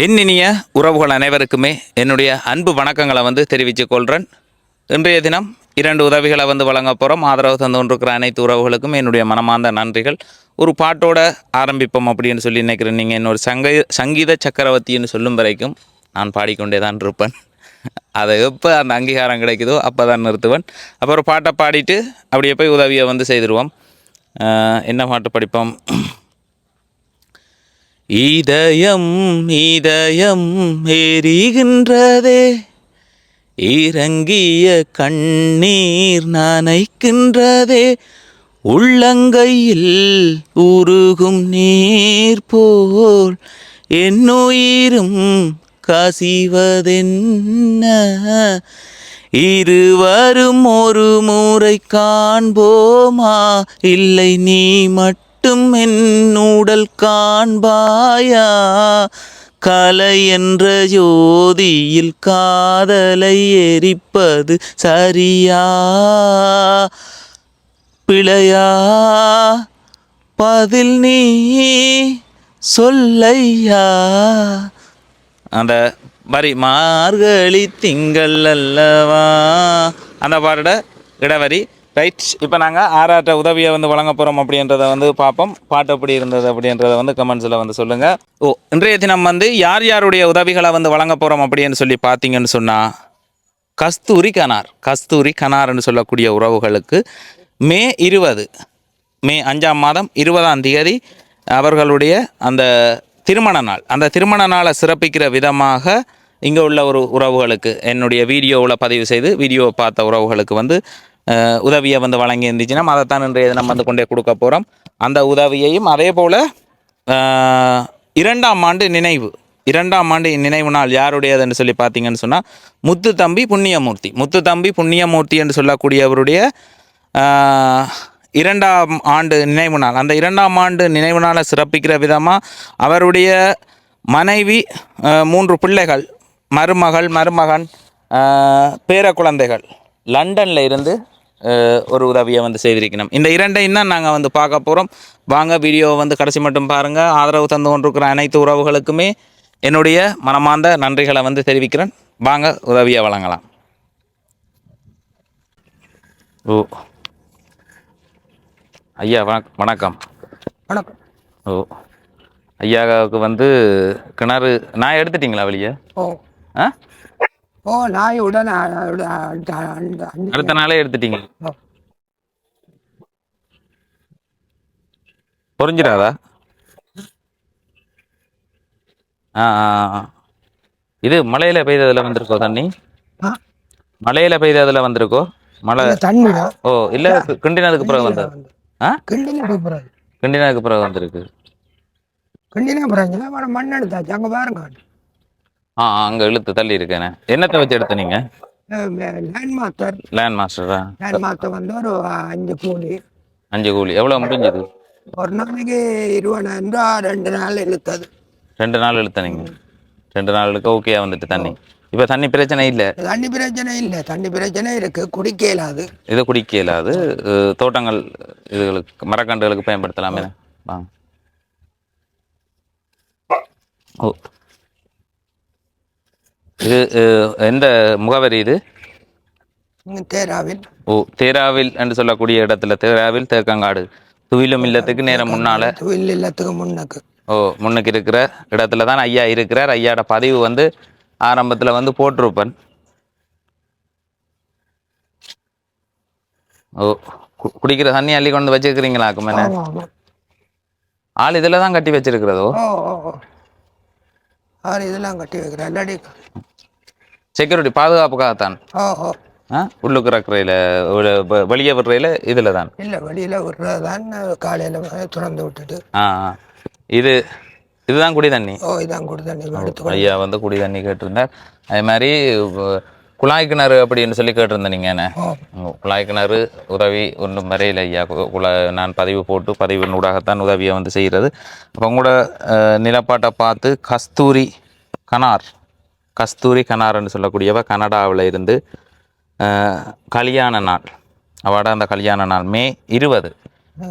என் இனிய உறவுகள் அனைவருக்குமே என்னுடைய அன்பு வணக்கங்களை வந்து தெரிவித்துக் கொள்கிறேன் இன்றைய தினம் இரண்டு உதவிகளை வந்து வழங்க போகிறோம் ஆதரவு தந்து கொண்டிருக்கிற அனைத்து உறவுகளுக்கும் என்னுடைய மனமார்ந்த நன்றிகள். ஒரு பாட்டோட ஆரம்பிப்போம் அப்படின்னு சொல்லி நினைக்கிறேன். நீங்கள் என்னோட சங்க சங்கீத சக்கரவர்த்தின்னு சொல்லும் வரைக்கும் நான் பாடிக்கொண்டே தான் இருப்பேன். அதை எப்போ அந்த அங்கீகாரம் கிடைக்குதோ அப்போ தான் நிறுத்துவேன் அப்புறம் பாட்டை பாடிட்டு அப்படியே போய் உதவியை வந்து செய்திருவோம். என்ன பாட்டு படிப்போம்? இதயம் இதயம் எரிகின்றதே இறங்கிய கண்ணீர் நனைக்கின்றதே. உள்ளங்கையில் உருகும் நீர் போல் என்னுயிரும் கசிவதென்ன. இருவரும் ஒரு முறை காண்போமா? இல்லை நீ மட்டும் என் உடல் காண்பாயா? கலை என்ற ஜோதியில் காதலை எரிப்பது சரியா? பிழையா? பதில் நீ சொல்லையா? அந்த வரி மார்கழி திங்கள் அல்லவா? அந்த பாட்டோட இடவரி ரைட் இப்போ நாங்கள் ஆறாட்ட உதவியை வந்து வழங்க போகிறோம் அப்படின்றத வந்து பார்ப்போம். பாட்டு எப்படி இருந்தது அப்படின்றத வந்து கமெண்ட்ஸில் வந்து சொல்லுங்கள் ஓ இன்றைய தினம் வந்து யார் யாருடைய உதவிகளை வந்து வழங்க போகிறோம் அப்படின்னு சொல்லி பார்த்தீங்கன்னு சொன்னால் கஸ்தூரி கனார். கஸ்தூரி கனார்னு சொல்லக்கூடிய உறவுகளுக்கு மே இருபது மே அஞ்சாம் மாதம் இருபதாம் தேதி அவர்களுடைய அந்த திருமண நாள். அந்த திருமண நாளை சிறப்பிக்கிற விதமாக இங்கே உள்ள ஒரு உறவுகளுக்கு என்னுடைய வீடியோவில் பதிவு செய்து வீடியோ பார்த்த உறவுகளுக்கு வந்து உதவியை வந்து வழங்கி இருந்துச்சுன்னா அதைத்தான் இன்றைய நம்ம வந்து கொண்டே கொடுக்க போகிறோம் அந்த உதவியையும் அதே போல் இரண்டாம் ஆண்டு நினைவு இரண்டாம் ஆண்டு நினைவு நாள் யாருடையதுன்னு சொல்லி பார்த்தீங்கன்னு சொன்னால் முத்து தம்பி புண்ணியமூர்த்தி. முத்து தம்பி புண்ணியமூர்த்தி என்று சொல்லக்கூடியவருடைய இரண்டாம் ஆண்டு நினைவு நாள். அந்த இரண்டாம் ஆண்டு நினைவு நாளை சிறப்பிக்கிற விதமாக அவருடைய மனைவி மூன்று பிள்ளைகள் மருமகள் மருமகன் பேர குழந்தைகள் லண்டனில் இருந்து ஒரு உதவியை வந்து செய்திருக்கணும். இந்த இரண்டையும் தான் நாங்கள் வந்து பார்க்க போகிறோம் வாங்க வீடியோவை வந்து கடைசி மட்டும் பாருங்கள் ஆதரவு தந்து கொண்டிருக்கிற அனைத்து உறவுகளுக்குமே என்னுடைய மனமார்ந்த நன்றிகளை வந்து தெரிவிக்கிறேன். வாங்க உதவியை வழங்கலாம். ஓ. ஐயா வணக் வணக்கம். வணக்கம். ஓ. ஐயாவுக்கு வந்து கிணறு நான் எடுத்துட்டீங்களா வெளியே? ஓ. ஆ? ஓ நாய் உடனே அடுத்த நாளே எடுத்துட்டீங்க. புரிஞ்சிடாதா? ஆ. இது மலையில பெய்ததுல வந்திருக்கோ தண்ணி? மலையில பெய்ததுல வந்திருக்கோ? மழை தண்ணியா ஓ இல்ல கிண்டினதுக்கு பிறகு வந்தது. கிண்டினதுக்கு பிறகு. வந்திருக்கு. கிண்டினா அப்புறம் மண் எடுத்தாச்சு. அங்கே பாருங்க. ஆ அங்க இழுத்து தள்ளி இருக்கேனே. என்னத்தை வச்சு எடுத்த நீங்க? லேண்ட் மாஸ்டர் லேண்ட் மாஸ்டரா லேண்ட் மாஸ்டர் வந்து ஒரு அஞ்சு கூலி. அஞ்சு கூலி. எவ்வளவு முடிஞ்சது? ஒரு நாளைக்கு இருபதாயிரம் ரூபா ரெண்டு நாள் இழுத்தது. ரெண்டு நாள் இழுத்த நீங்க? ரெண்டு நாள் இழுக்க ஓகேயா வந்துட்டு தண்ணி. இப்ப தண்ணி பிரச்சனை இல்ல? தண்ணி பிரச்சனை இல்லை. தண்ணி பிரச்சனை இருக்கு. குடிக்க இயலாது இதை குடிக்க இயலாது தோட்டங்கள் இதுகளுக்கு மரக்கன்றுகளுக்கு பயன்படுத்தலாமே. வாங்க ஓ. இது எந்த முகவரி இது? தேராவில். ஓ தேராவில் என்று சொல்லக்கூடிய இடத்துல தேராவில் தேக்கங்காடு. துவிலும் இல்லத்துக்கு நேரம் முன்னால. தொழில் இல்லத்துக்கு முன்னுக்கு. ஓ முன்னுக்கு இருக்கிற இடத்துல தான் ஐயா இருக்கிறார். ஐயாட பதிவு வந்து ஆரம்பத்தில் வந்து போட்டிருப்பேன். ஓ குடிக்கிற தண்ணி அள்ளி கொண்டு வச்சிருக்கிறீங்களாக்கும் என்ன. ஆள் இதில் தான் கட்டி வச்சிருக்கிறதோ? அவர் இதெல்லாம் கட்டி வைக்கிறேன் இல்லாடி செக்யூரிட்டி பாதுகாப்புக்காகத்தான். உள்ளுக்கு இருக்கிறையில் வெளியே விடுறையில் இதில் தான் இல்லை வெளியில் விடுறதான் காலையில் திறந்து விட்டுட்டு. ஆ. இது இதுதான் குடி தண்ணி. ஓ இதான் கொடுத்தா நீ எடுத்து ஐயா வந்து குடி தண்ணி கேட்டிருந்தார். அதே மாதிரி குழாய் கிணறு அப்படின்னு சொல்லி கேட்டிருந்தேன் நீங்கள் என்ன? குழாய் கிணறு உதவி ஒன்றும் வரையில் ஐயா. குழா நான் பதிவு போட்டு பதிவின் ஊடாகத்தான் உதவியை வந்து செய்கிறது. அப்போ உங்களோட நிலப்பாட்டை பார்த்து கஸ்தூரி கனார் கஸ்தூரி கனார்னு சொல்லக்கூடியவ கனடாவில் இருந்து கல்யாண நாள். அவட அந்த கல்யாண நாள். மே இருபது.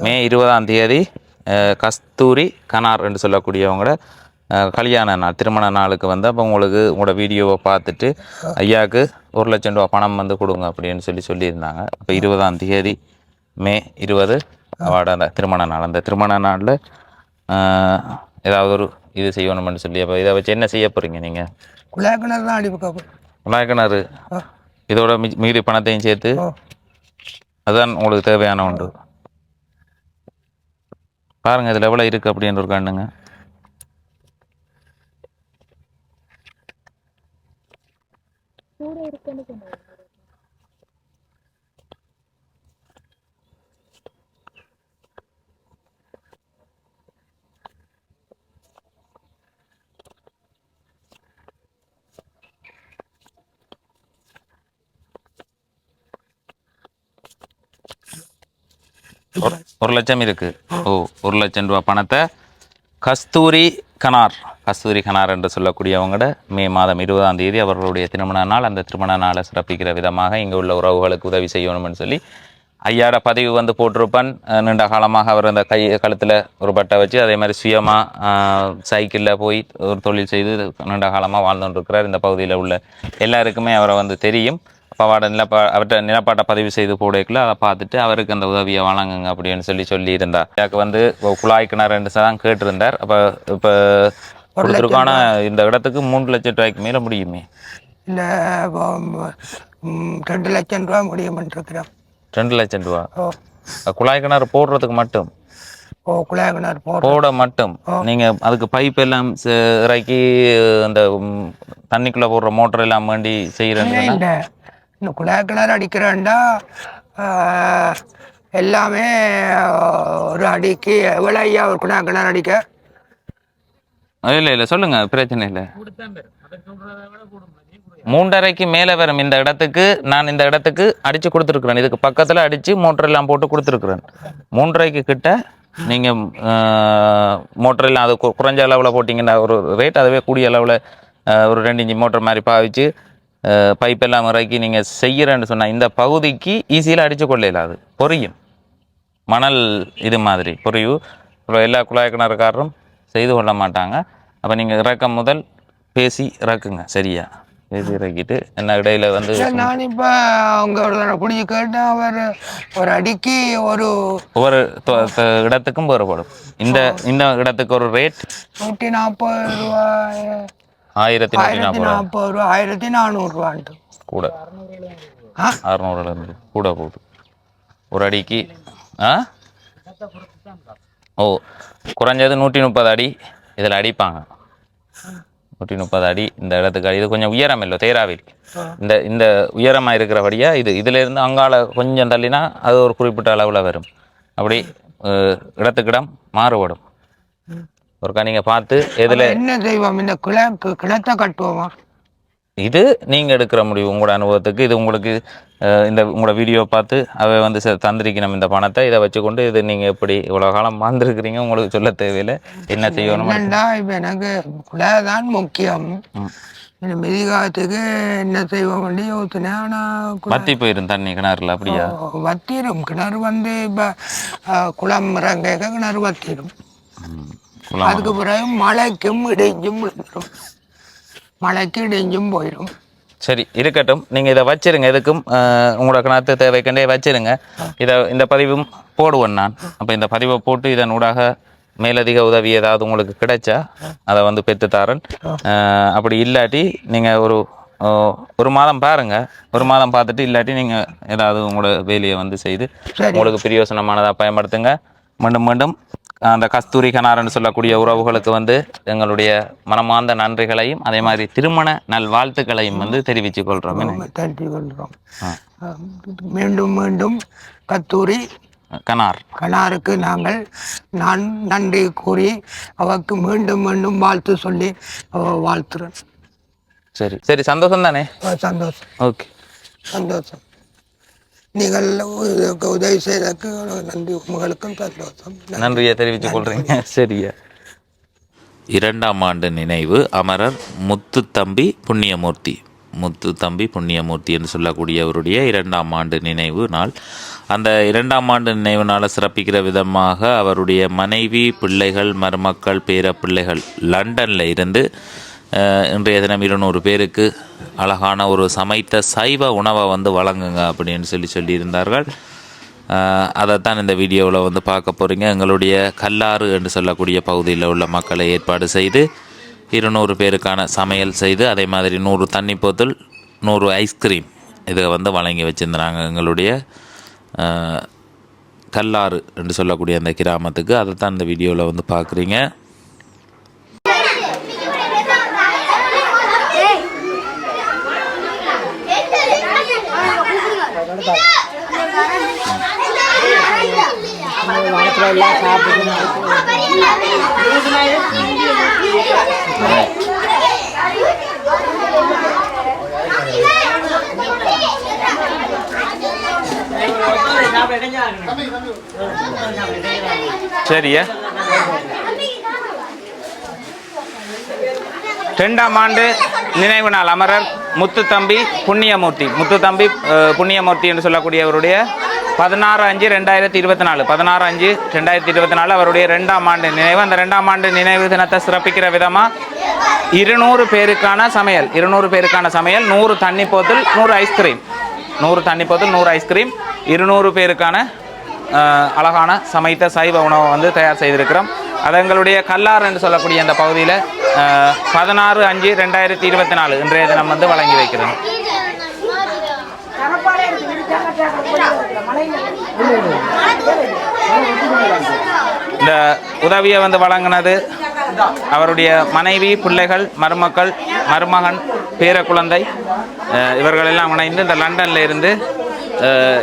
மே இருபதாம் தேதி கஸ்தூரி கனார் என்று சொல்லக்கூடியவங்களோட கல்யாண நாள் திருமண நாளுக்கு வந்து அப்போ உங்களுக்கு உங்களோட வீடியோவை பார்த்துட்டு ஐயாவுக்கு ஒரு லட்சம் ரூபா பணம் வந்து கொடுங்க அப்படின்னு சொல்லி சொல்லியிருந்தாங்க. இப்போ இருபதாம் தேதி மே இருபது அவட அந்த திருமண நாள். அந்த திருமண நாளில் ஏதாவது ஒரு இது செய்யணும்னு சொல்லி அப்போ இதை வச்சு என்ன செய்ய போகிறீங்க நீங்கள் குழாய் கிணறு தான் அடிப்பு விநாயகனார் இதோட மி மீதி பணத்தையும் சேர்த்து அதுதான் உங்களுக்கு தேவையான ஒன்று. பாருங்க இதில் எவ்வளோ இருக்குது அப்படின்னு ஒரு கண்ணுங்க ஒரு லட்சம் இருக்குது ஓ ஒரு லட்சம் ரூபா பணத்தை கஸ்தூரி கனார். கஸ்தூரி கனார் என்று சொல்லக்கூடியவங்களோட மே மாதம் இருபதாம் தேதி அவர்களுடைய திருமண நாள். அந்த திருமண நாளை சிறப்பிக்கிற விதமாக இங்கே உள்ள உறவுகளுக்கு உதவி செய்யணும்னு சொல்லி ஐயாட பதிவு வந்து போட்டிருப்பான். நீண்ட காலமாக அவர் அந்த கை கழுத்தில் ஒரு பட்டை வச்சு அதே மாதிரி சுயமாக சைக்கிளில் போய் ஒரு தொழில் செய்து நீண்ட காலமாக வாழ்ந்துட்டு இருக்கிறார். இந்த பகுதியில் உள்ள எல்லாருக்குமே அவரை வந்து தெரியும். அப்போ அவரோட நிலப்பா அவர்கிட்ட நிலப்பாட்டை பதிவு செய்து போடக்குள்ள அதை பார்த்துட்டு அவருக்கு அந்த உதவியை வழங்குங்க அப்படின்னு சொல்லி சொல்லியிருந்தார். எனக்கு வந்து குழாய் கிணறுன்னு தான் கேட்டிருந்தார். அப்போ இப்போ கொடுத்துருக்கான இந்த இடத்துக்கு மூன்று லட்சம் ரூபாய்க்கு மேலே முடியுமே? ம், ரெண்டு லட்சம் ரூபா முடியுமென்றிருக்கிறோம். ரெண்டு லட்சம் ரூபா? குழாய் கிணறு போடுறதுக்கு மட்டும்? ஓ குழாய் கிணறு போட மட்டும். நீங்க அதுக்கு பைப் எல்லாம் இறக்கி அந்த தண்ணிக்குள்ள போடுற மோட்டர் எல்லாம் வேண்டி செய்யறேன்னு இந்த இந்த குழாய் கிணறு அடிக்கிறேன்டா. எல்லாமே ஒரு அடிக்கு எவ்வளோ ஐயா ஒரு குழாய் கிணறு அடிக்க? இல்ல இல்ல சொல்லுங்க பிரச்சனை இல்லை. மூன்றரைக்கு மேலே வரும் இந்த இடத்துக்கு. நான் இந்த இடத்துக்கு அடிச்சு கொடுத்துருக்குறேன். இதுக்கு பக்கத்துல அடிச்சு மோட்டர் எல்லாம் போட்டு கொடுத்துருக்குறேன். மூன்றரைக்கு கிட்ட நீங்க மோட்டர் எல்லாம் அது குறைஞ்ச அளவில் போட்டிங்கன்னா ஒரு ரேட் அதுவே கூடிய அளவில் ஒரு ரெண்டு இன்ச்சு மோட்டர் மாதிரி பாவிச்சு பைப் எல்லாம் இறக்கி நீங்கள் செய்கிறேன்னு சொன்னா இந்த பகுதிக்கு ஈஸியில் அடிச்சு கொள்ளல அது. பொரியும். மணல் இது மாதிரி பொரியும். அப்புறம் எல்லா குழாய் கிணறுக்காரரும் செய்து கொள்ள மாட்டாங்க. அப்போ நீங்கள் இறக்கம் முதல் பேசி இறக்குங்க சரியா? பேசி இறக்கிட்டு என்ன இடையில வந்து நான் இப்போ அவங்க குடிச்சு கேட்டேன் அவர் ஒரு அடிக்கு ஒரு தொ- இடத்துக்கும் வேறுபடும். இந்த இந்த இடத்துக்கு ஒரு ரேட் நூற்றி நாற்பது ரூபாய். ஆயிரத்தி நாற்பது ரூபா ஆயிரத்தி நானூறுரூவான்ட்டு கூட. ஆ? அறநூறுல இருந்து கூட போகுது. ஒரு அடிக்கு ஆ? ஓ குறைஞ்சது நூற்றி முப்பது அடி இதில் அடிப்பாங்க. நூற்றி முப்பது அடி இந்த இடத்துக்கு அடி. இது கொஞ்சம் உயரம் இல்லை தேராவில். இந்த இந்த உயரமாக இருக்கிறபடியா இது இதிலேருந்து அங்கால கொஞ்சம் தள்ளினா அது ஒரு குறிப்பிட்ட அளவில் வரும். அப்படி இடத்துக்கிடம் மாறுபடும். ஒருக்கா நீங்கள் பார்த்து எதில் என்ன செய்வோம் இந்த கிளை கிணத்தை கட்டுவோமா? இது நீங்கள் எடுக்கிற முடிவு உங்களோட அனுபவத்துக்கு. இது உங்களுக்கு இந்த உங்களோட வீடியோ பார்த்து அவை வந்து தந்திருக்கணும் இந்த பணத்தை. இதை வச்சுக்கொண்டு இது நீங்கள் எப்படி இவ்வளோ காலம் வாழ்ந்துருக்கிறீங்க? உங்களுக்கு சொல்ல தேவையில்லை. என்ன செய்யணும் இப்போ எனக்கு தான் முக்கியம். இந்த மெதிகாலத்துக்கு என்ன செய்வோம் வேண்டி யோசனை ஆனால் வத்தி போயிரும் தண்ணி கிணறுல அப்படியா? வத்திரும். கிணறு வந்து இப்போ குளம் இறங்க கிணறு வத்திரும். அதுக்கு பிறகு மழைக்கும் இடைஞ்சும் விழுந்துடும் மழைக்கு இடைஞ்சும் போயிடும். சரி இருக்கட்டும். நீங்கள் இதை வச்சிருங்க. எதுக்கும் உங்களோட கணத்து தேவைக்கண்டே வச்சிருங்க. இதை இந்த பதிவும் போடுவேன் நான். அப்போ இந்த பதிவை போட்டு இதன் ஊடாக மேலதிக உதவி ஏதாவது உங்களுக்கு கிடைச்சா அதை வந்து பெற்றுத்தாரன். அப்படி இல்லாட்டி நீங்கள் ஒரு ஒரு மாதம் பாருங்க. ஒரு மாதம் பார்த்துட்டு இல்லாட்டி நீங்கள் ஏதாவது உங்களோட வேலையை வந்து செய்து. உங்களுக்கு பிரயோசனமானதாக பயன்படுத்துங்க. மீண்டும் மீண்டும் அந்த கஸ்தூரி கனார்னு சொல்லக்கூடிய உறவுகளுக்கு வந்து எங்களுடைய மனமார்ந்த நன்றிகளையும் அதே மாதிரி திருமண நல்வாழ்த்துக்களையும் வந்து தெரிவித்துக் கொள்கிறோம்? தட்டி கொள்கிறோம் மீண்டும் மீண்டும் கத்தூரி கனார். கணாருக்கு நாங்கள் நான் நன்றி கூறி அவருக்கு மீண்டும் மீண்டும் வாழ்த்து சொல்லி வாழ்த்துறேன். சரி. சரி சந்தோஷம் தானே சந்தோஷம். ஓகே. சந்தோஷம். நீங்கள் உதவி செய்ததற்கு நன்றி உங்களுக்கும் சந்தோஷம். நன்றியை தெரிவித்துக் கொள்றீங்க சரியா. இரண்டாம் ஆண்டு நினைவு அமரர் முத்துத்தம்பி புண்ணியமூர்த்தி. முத்து தம்பி புண்ணியமூர்த்தி என்று சொல்லக்கூடியவருடைய இரண்டாம் ஆண்டு நினைவு நாள். அந்த இரண்டாம் ஆண்டு நினைவு நாளை சிறப்பிக்கிற விதமாக அவருடைய மனைவி பிள்ளைகள் மருமக்கள் பேர பிள்ளைகள் லண்டனில் இருந்து இன்றைய தினம் இருநூறு பேருக்கு அழகான ஒரு சமைத்த சைவ உணவை வந்து வழங்குங்க அப்படின்னு சொல்லி சொல்லியிருந்தார்கள். அதைத்தான் இந்த வீடியோவில் வந்து பார்க்க போகிறீங்க எங்களுடைய கல்லாறு என்று சொல்லக்கூடிய பகுதியில் உள்ள மக்களை ஏற்பாடு செய்து இருநூறு பேருக்கான சமையல் செய்து அதே மாதிரி நூறு தண்ணி போத்தல் நூறு ஐஸ்கிரீம் இதை வந்து வழங்கி வச்சுருந்தாங்க எங்களுடைய கல்லாறு என்று சொல்லக்கூடிய அந்த கிராமத்துக்கு. அதை தான் இந்த வீடியோவில் வந்து பார்க்குறீங்க. சரியா? ரெண்டாம் ஆண்டு நினைவு நாள். அமரர் முத்துத்தம்பி புண்ணியமூர்த்தி. முத்துத்தம்பி அஹ், புண்ணியமூர்த்தி என்று சொல்லக்கூடியவருடைய பதினாறு அஞ்சு ரெண்டாயிரத்தி இருபத்தி நாலு. பதினாறு அஞ்சு ரெண்டாயிரத்தி இருபத்தி நாலு அவருடைய ரெண்டாம் ஆண்டு நினைவு. அந்த ரெண்டாம் ஆண்டு நினைவு தினத்தை சிறப்பிக்கிற விதமாக இருநூறு பேருக்கான சமையல். இருநூறு பேருக்கான சமையல். நூறு தண்ணி போத்தல் நூறு ஐஸ்கிரீம் நூறு தண்ணி போத்தல் நூறு ஐஸ்கிரீம் இருநூறு பேருக்கான அழகான சமைத்த சைவ உணவை வந்து தயார் செய்திருக்கிறோம். அது எங்களுடைய கல்லார் என்று சொல்லக்கூடிய அந்த பகுதியில் பதினாறு அஞ்சு ரெண்டாயிரத்தி இருபத்தி நாலு இன்றைய தினம் வந்து வழங்கி வைக்கிறோம். இந்த உதவியை வந்து வழங்கினது அவருடைய மனைவி பிள்ளைகள் மருமக்கள் மருமகன் பேர குழந்தை இவர்களெல்லாம் இணைந்து இந்த லண்டன்ல இருந்து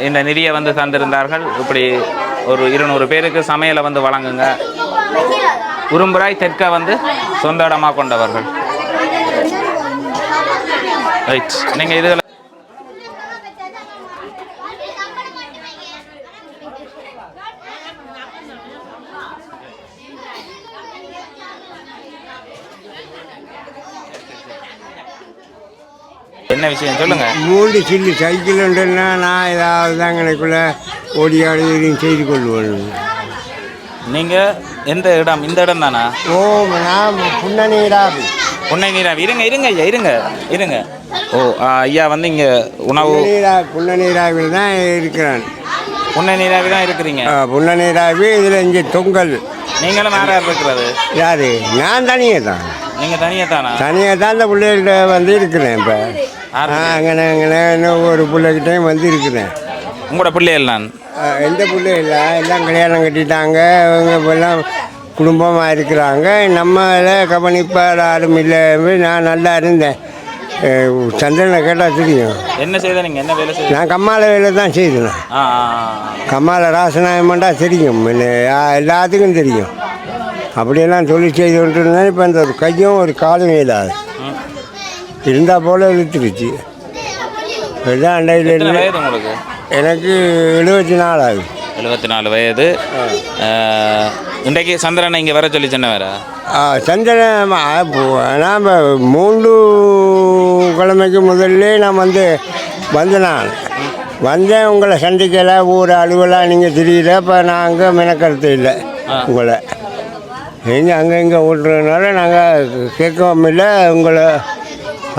இந்த நிதியை வந்து தந்திருந்தார்கள். இப்படி ஒரு இருநூறு பேருக்கு சமையலை வந்து வழங்குங்க. உரும்புராய் தெற்க வந்து சொந்த இடமாக கொண்டவர்கள். ரைட் நீங்கள் இதில் என்ன விஷயம்? சொல்லுங்க. மூன்று சில்லு சைக்கிள் உண்டுன்னா நான் ஏதாவது தாங்கனைக்குள்ள ஓடி ஆடி செய்து கொள்வேன் நீங்க எந்த இடம்? இந்த இடம் தானா? ஓ நான் புன்னநீராவி புன்னை நீராவி. இருங்க இருங்க ஐயா இருங்க இருங்க. ஓ ஐயா வந்து இங்க உணவு புன்னநீரா புன்னநீராவில் தான் இருக்கிறேன். புன்னை நீராவி தான் இருக்கிறீங்க. ஆ, புன்னநீராவி இதில் இங்கே தொங்கல். நீங்களும் வேற யார் இருக்கிறது? யாரு? நான் தனியே தான். நீங்க தனியா தானா? தனியாக தான் இந்த பிள்ளைகிட்ட வந்து இருக்கிறேன் இப்போ? அங்கே அங்கே ஒரு பிள்ளைகிட்டையும் வந்து இருக்கிறேன் உங்களோட பிள்ளைகள் நான். எந்த பிள்ளை இல்லை. எல்லாம் கல்யாணம் கட்டிட்டாங்க. அவங்க எல்லாம் குடும்பமாக இருக்கிறாங்க. நம்மள கவனிப்பார் யாரும் இல்லை. நான் நல்லா இருந்தேன். சந்திரனை கேட்டால் தெரியும். என்ன செய்த நீங்க? என்ன வேலை செய்ய நான் கம்மால வேலை தான் செய்தேன். கம்மால ராசநாயமண்டா தெரியும். எல்லாத்துக்கும் தெரியும். அப்படியெல்லாம் தொழில் செய்து கொண்டு இருந்தேன் இப்போ இந்த ஒரு கையும் ஒரு காலும் இல்லாது. இருந்தால் போல் இழுத்துருச்சு இதுதான் அண்டையிலேருந்து வயது உங்களுக்கு? எனக்கு எழுபத்தி நாலு ஆகுது. எழுபத்தி நாலு வயது. இன்றைக்கு சந்திரனை இங்க வர சொல்லி சொன்ன வேற சந்திரன் நாம் மூன்று கிழமைக்கு முதல்ல நான் வந்து வந்தேன் நான் வந்தேன் உங்களை சந்திக்கலை ஊர் அலுவலாக நீங்கள் தெரியல இப்போ நான் அங்கே மெனக்கருத்து இல்லை உங்களை. நீங்கள் அங்கே இங்கே ஓட்டுறதுனால நாங்கள் கேட்கவும் இல்லை உங்களை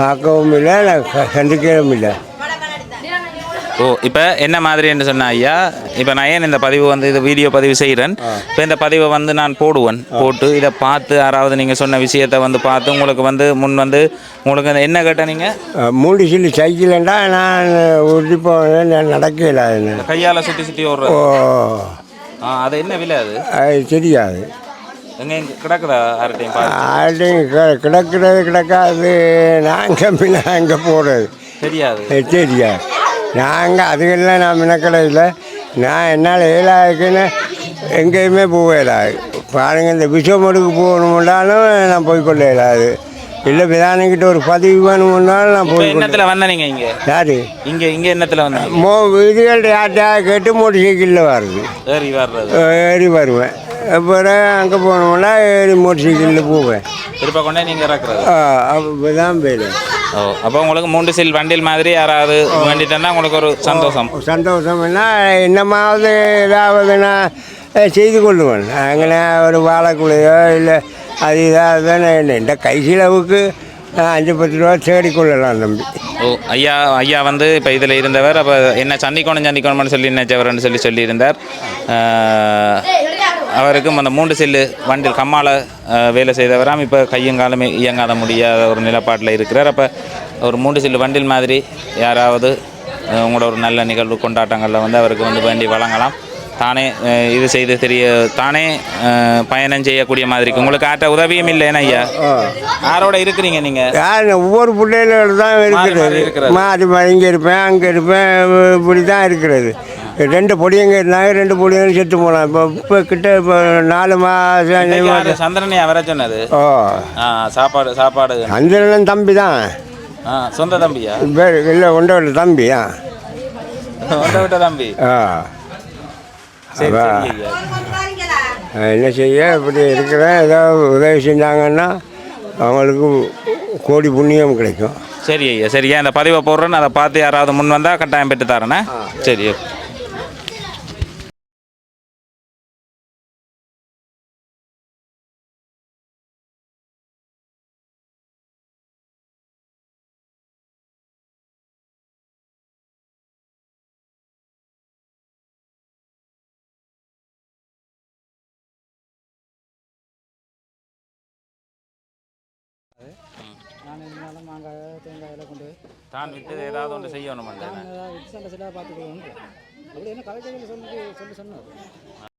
பார்க்கவும் இல்லை சந்திக்கவும் இல்லை ஓ இப்போ என்ன மாதிரின்னு சொன்ன ஐயா இப்போ நான் ஏன் இந்த பதிவு வந்து இது வீடியோ பதிவு செய்கிறேன்? இப்போ இந்த பதிவை வந்து நான் போடுவேன் போட்டு இதை பார்த்து யாராவது நீங்கள் சொன்ன விஷயத்தை வந்து பார்த்து உங்களுக்கு வந்து முன் வந்து உங்களுக்கு என்ன கேட்ட நீங்கள் மூன்று சில்லு சைக்கிள்ண்டா நான் உருட்டி நான் நடக்கல கையால் சுற்றி சுற்றி ஓ. ஓடுறது ஆ அது என்ன விலை அது? அது தெரியாது. எங்கே எங்கே கிடக்குதா யார்கிட்டையும் கிடக்கிறது கிடக்காது. நாங்கள் பின்ன அங்கே போடுறது தெரியாது. சரியா நாங்கள் அதுக்கெல்லாம் நான் மினக்கடையில் நான் என்னால் ஏழாயிருக்குன்னு எங்கேயுமே போவேலாது பாருங்கள் இந்த விஷமடுக்கு போகணும்னாலும் நான் போய்க்கொள்ள இயலாது. இல்லை விதானங்கிட்ட ஒரு பதிவு வேணும்னாலும் நான் போய்க்கொள்ள என்னத்தில் வந்த நீங்கள் இங்கே? யாரு? இங்கே இங்கே என்னத்தில் வந்தீங்க? மோ இதுகள்ட்ட யார்ட்டா கேட்டு மோட்டர் சைக்கிளில் வருது ஏறி வர்றது. ஏறி வருவேன். அப்புறம் அங்கே போனோம்னா ஏறி மோட்டர் சைக்கிளில் போவேன். திருப்ப கொண்டே நீங்கள் இறக்குறது. அப்போ தான் வேலை ஓ அப்போ உங்களுக்கு மூன்று சில் வண்டில் மாதிரி யாராவது வேண்டிட்டேன்னா உங்களுக்கு ஒரு சந்தோஷம். சந்தோஷம்னா என்னமாவது ஏதாவதுன்னா அஹ், செய்து கொள்ளுவேன். அங்கே ஒரு வாழைக்குலையோ இல்லை அது இதாக இந்த கை செலவுக்கு அஞ்சு பத்து ரூபா தேடிக்கொள்ளலாம் தம்பி. ஓ ஐயா ஐயா வந்து இப்போ இதில் இருந்தவர் அப்போ என்ன சந்திக்கணும் சந்திக்கணும்னு சொல்லி நினைச்சவர்னு சொல்லி சொல்லியிருந்தார். அவருக்கும் அந்த மூன்று செல்லு வண்டில் கம்மால வேலை செய்தவராம். இப்போ கையும் காலுமே இயங்காத முடியாத ஒரு நிலப்பாட்டில் இருக்கிறார். அப்போ ஒரு மூன்று செல்லு வண்டில் மாதிரி யாராவது உங்களோட ஒரு நல்ல நிகழ்வு கொண்டாட்டங்களில் வந்து அவருக்கு வந்து வேண்டி வழங்கலாம். தானே இது செய்து தெரிய தானே பயணம் செய்யக்கூடிய மாதிரி. உங்களுக்கு ஆட்ட உதவியும் இல்லைன்னா ஐயா? யாரோட இருக்கிறீங்க நீங்கள் யார் ஒவ்வொரு பிள்ளைகளோட தான் இருக்கிறது. மாறி இங்கே இருப்பேன் அங்கே இருப்பேன் இப்படி தான் இருக்கிறது. ரெண்டு பொடியங்க இருந்தாங்க ரெண்டு பொடியங்க செத்து போனான் இப்போ இப்போ கிட்ட இப்போ நாலு மாதம் யாரு சந்திரனையா வர சொன்னது ஓ. ஆ சாப்பாடு சாப்பாடு. அஞ்சலன் தம்பி தான் சொந்த தம்பியா? பேர் இல்லை கொண்டவர்கள் தம்பி ஆ. ஒன்றை விட்ட தம்பி. ஆ. சரி. சரி என்ன செய்ய இப்படி இருக்கிறேன் ஏதாவது உதவி செஞ்சாங்கன்னா அவங்களுக்கு கோடி புண்ணியம் கிடைக்கும். சரி ஐயா சரியா இந்த பதிவை போடுறேன்னு அதை பார்த்து யாராவது முன் வந்தால் கட்டாயம் பெற்று தரேனே சரி நான் இருந்தாலும் மாங்காய் தேங்காய் எல்லாம் கொண்டு தான் விட்டு ஏதாவது ஒன்று செய்யணும் ஏதாவது விட்டு சண்டை சில பார்த்துக்கணும். அப்படி என்ன கலெக்டர் சொல்லி சொல்லி சொன்னார்.